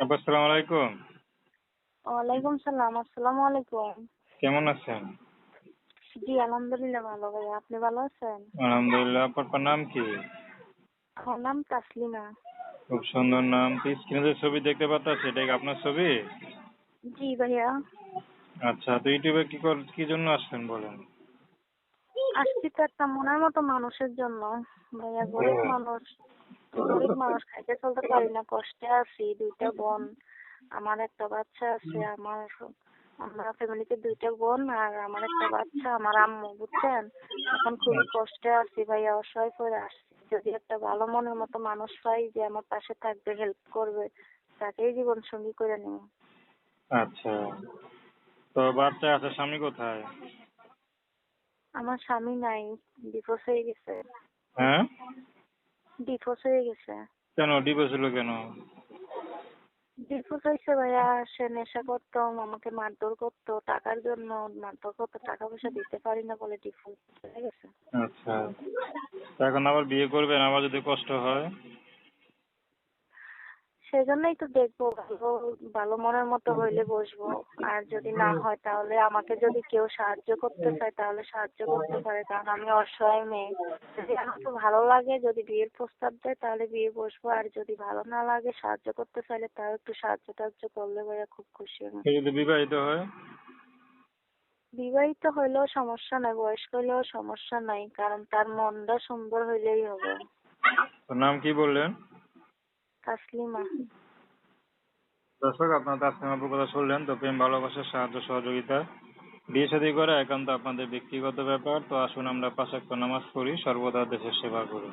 আসসালামু আলাইকুম। ওয়ালাইকুম সালাম আসসালামু আলাইকুম। কেমন আছেন? জি আলহামদুলিল্লাহ ভালো ভাই আপনি ভালো আছেন? আলহামদুলিল্লাহ আপনার নাম কি? আমার নাম তাসলিমা। খুব সুন্দর নাম স্ক্রিনে যে ছবি দেখতে পাচ্ছি এটা কি আপনার ছবি? জি ভাইয়া। আচ্ছা তো ইউটিউবে কি কর কি জন্য আসছেন বলেন? আসছি তো একটা মনের মতো মানুষের জন্য। ভাইয়া গরিব মানুষ। গরিব মানুষ খাইতে চলতে পারি না কষ্টে আছি দুইটা বোন। আমার একটা বাচ্চা আছে আমার আমরা ফ্যামিলিতে দুইটা বোন আর আমার একটা বাচ্চা আমার আম্মু বুঝছেন? এখন খুবই কষ্টে আছি ভাইয়া অসহায় করে আসছি। যদি একটা ভালো মনের মতো মানুষ পাই যে আমার পাশে থাকবে হেল্প করবে তাকেই জীবন সঙ্গী করে নেব। আচ্ছা। তো বাচ্চা আছে স্বামী কোথায়? আমার স্বামী নাই ডিভোর্স হয়ে গেছে। হ্যাঁ? ডিভোর্স হয়ে গেছে। কেন? ডিভোর্স হলো কেন? ডিভোর্স হয়েছে ভাইয়া সে নেশা করতো আমাকে মারধর করতো টাকার জন্য মারধর করতো টাকা পয়সা দিতে পারি না বলে ডিভোর্স হয়ে গেছে। আচ্ছা। তো এখন আবার বিয়ে করবেন আবার যদি কষ্ট হয়? সেই জন্যই তো দেখব ভালো ভালো মনের মতো হইলে বসবো। আর যদি না হয় তাহলে আমাকে যদি কেউ সাহায্য করতে চায় তাহলে সাহায্য করতে পারে কারণ আমি অসহায় মেয়ে। যদি আমাকে ভালো লাগে যদি বিয়ের প্রস্তাব দেয় তাহলে বিয়ে বসবো। আর যদি ভালো না লাগে সাহায্য করতে চাইলে তাও একটু সাহায্য টাহায্য করলে ভাইয়া খুব খুশি হব যদি বিবাহিত হয়? বিবাহিত হইলেও সমস্যা নাই বয়স্ক হইলেও সমস্যা নাই কারণ তার মনটা সুন্দর হইলেই হবে। নাম কি বললেন? তাসলিমা। দর্শক, আপনার তাসলিম আপুর কথা শুনলেন, তো প্রেম ভালোবাসার সাহায্য, সহযোগিতা, বিয়ে শাদী করা একান্ত আপনাদের ব্যক্তিগত ব্যাপার। তো আসুন আমরা পাঁচ ওয়াক্ত নামাজ পড়ি, সর্বদা দেশের সেবা করি।